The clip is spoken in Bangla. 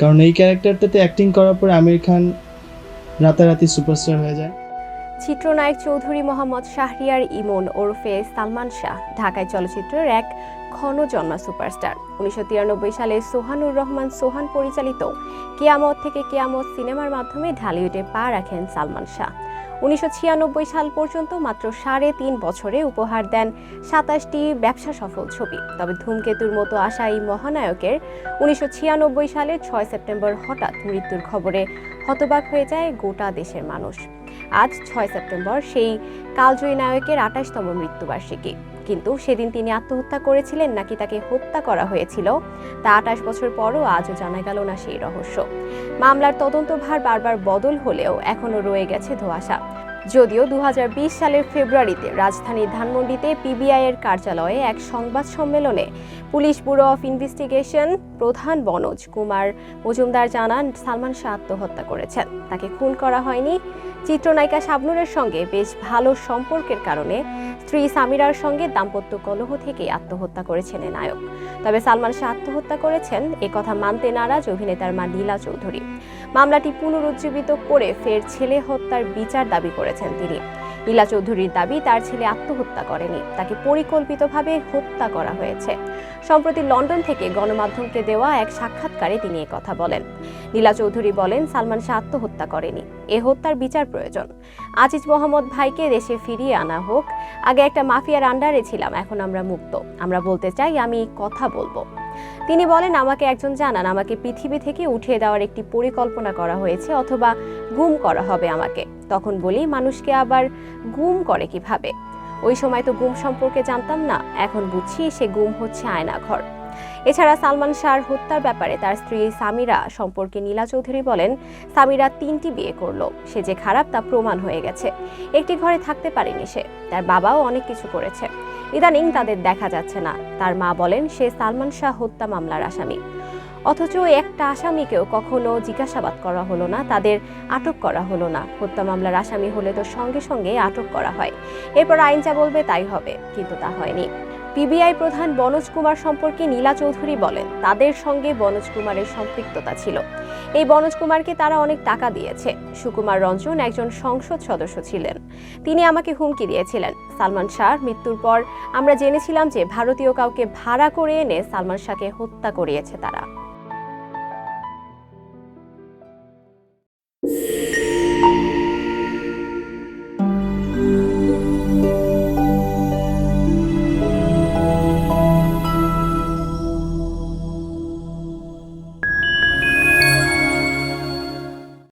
কারণ এই ক্যারেক্টারটাতে অ্যাক্টিং করার পরে আমির খান রাতারাতি সুপারস্টার হয়ে যায়। চিত্রনায়ক চৌধুরী মোহাম্মদ শাহরিয়ার ইমন ওরফে সালমান শাহ, ঢাকায় চলচ্চিত্রের এক ক্ষণ জন্মা সুপারস্টার। উনিশশো তিরানব্বই সালে সোহানুর রহমান সোহান পরিচালিত কেয়ামত থেকে কেয়ামত সিনেমার মাধ্যমে ঢালিউডে পা রাখেন সালমান শাহ। উনিশশো ছিয়ানব্বই সাল পর্যন্ত মাত্র সাড়ে তিন বছরে উপহার দেন সাতাশটি ব্যবসা সফল ছবি। তবে ধূমকেতুর মতো আসা এই মহানায়কের উনিশশো সালের ছয় সেপ্টেম্বর হঠাৎ মৃত্যুর খবরে হতবাক হয়ে যায় গোটা দেশের মানুষ। আজ ছয় সেপ্টেম্বর, সেই কালজয়ী নায়কের আঠাশতম মৃত্যুবার্ষিকী। কিন্তু সেদিন তিনি আত্মহত্যা করেছিলেন নাকি তাকে হত্যা করা হয়েছিল, তা আঠাশ বছর পরও আজও জানা গেল না সেই রহস্য। মামলার তদন্তভার বারবার বদল হলেও এখনও রয়ে গেছে ধোঁয়াশা। যদিও দু হাজার বিশ সালের ফেব্রুয়ারিতে রাজধানীর ধানমন্ডিতে পিবিআই এর কার্যালয়ে এক সংবাদ সম্মেলনে পুলিশ ব্যুরো অফ ইনভেস্টিগেশন প্রধান বনজ কুমার মজুমদার জানান, সালমান শাহ আত্মহত্যা করেছেন। তাকে খুন করা হয়নি। চিত্রনায়িকা শাবনুরের সঙ্গে বেশ ভালো সম্পর্কের কারণে স্ত্রী সামিরার সঙ্গে দাম্পত্য কলহ থেকে আত্মহত্যা করেছেন এ নায়ক। তবে সালমান শাহ আত্মহত্যা করেছেন কথা মানতে নারাজ অভিনেতার মা নীলা চৌধুরী। মামলাটি পুনরুজ্জীবিত করে ফের ছেলে হত্যার বিচার দাবি করেছেন তিনি। নীলা চৌধুরীর দাবি, তার ছেলে আত্মহত্যা করেনি। তাকে পরিকল্পিতভাবে হত্যা করা হয়েছে। সম্প্রতি লন্ডন থেকে গণমাধ্যমকে দেওয়া এক সাক্ষাৎকারে তিনি কথা বলেন। নীলা চৌধুরী বলেন, সালমান শাহ আত্মহত্যা করেনি। এ হত্যার বিচার প্রয়োজন। আজিজ মোহাম্মদ ভাইকে দেশে ফিরিয়ে আনা হোক। আগে একটা মাফিয়ার আন্ডারে ছিলাম, এখন আমরা মুক্ত। আমরা বলতে চাই, আমি কথা বলব। তিনি বলেন, আমাকে একজন জানান, আমাকে পৃথিবী থেকে উঠিয়ে দেওয়ার একটি পরিকল্পনা করা হয়েছে, অথবা গুম করা হবে আমাকে। তখন বলি, মানুষকে আবার গুম করে কীভাবে? ওই সময় তো গুম সম্পর্কে জানতাম না, এখন বুঝছি সে গুম হচ্ছে আয়নাঘর। এছাড়া সালমান শাহর হত্যার ব্যাপারে তার স্ত্রী সামিরা সম্পর্কে নীলা চৌধুরী বলেন, সামিরা তিনটি বিয়ে করল, সে যে খারাপ তা প্রমাণ হয়ে গেছে। একটি ঘরে থাকতে পারেনি সে, তার বাবাও অনেক কিছু করেছে। ইদানিং তাদের দেখা যাচ্ছে না। তার মা বলেন, সে সালমান শাহ হত্যা মামলার আসামি। অথচ একটা আসামিকেও কখনো জিজ্ঞাসাবাদ করা হলো না, তাদের আটক করা হলো না। হত্যা মামলার আসামি হলে তো সঙ্গে সঙ্গে আটক করা হয়। এরপর আইন যা বলবে তাই হবে, কিন্তু তা হয়নি। পিবিআই প্রধান বনোজ কুমার সম্পর্কে নীলা চৌধুরী বলেন, তাদের সঙ্গে বনোজ কুমারের সম্পৃক্ততা ছিল। এই বনজ কুমারকে তারা অনেক টাকা দিয়েছে। সুকুমার রঞ্জন একজন সংসদ সদস্য ছিলেন। তিনি আমাকে হুমকি দিয়েছিলেন। সালমান শাহর মৃত্যুর পর আমরা জেনেছিলাম যে ভারতীয় কাউকে ভাড়া করে এনে সালমান শাহকে হত্যা করিয়েছে তারা।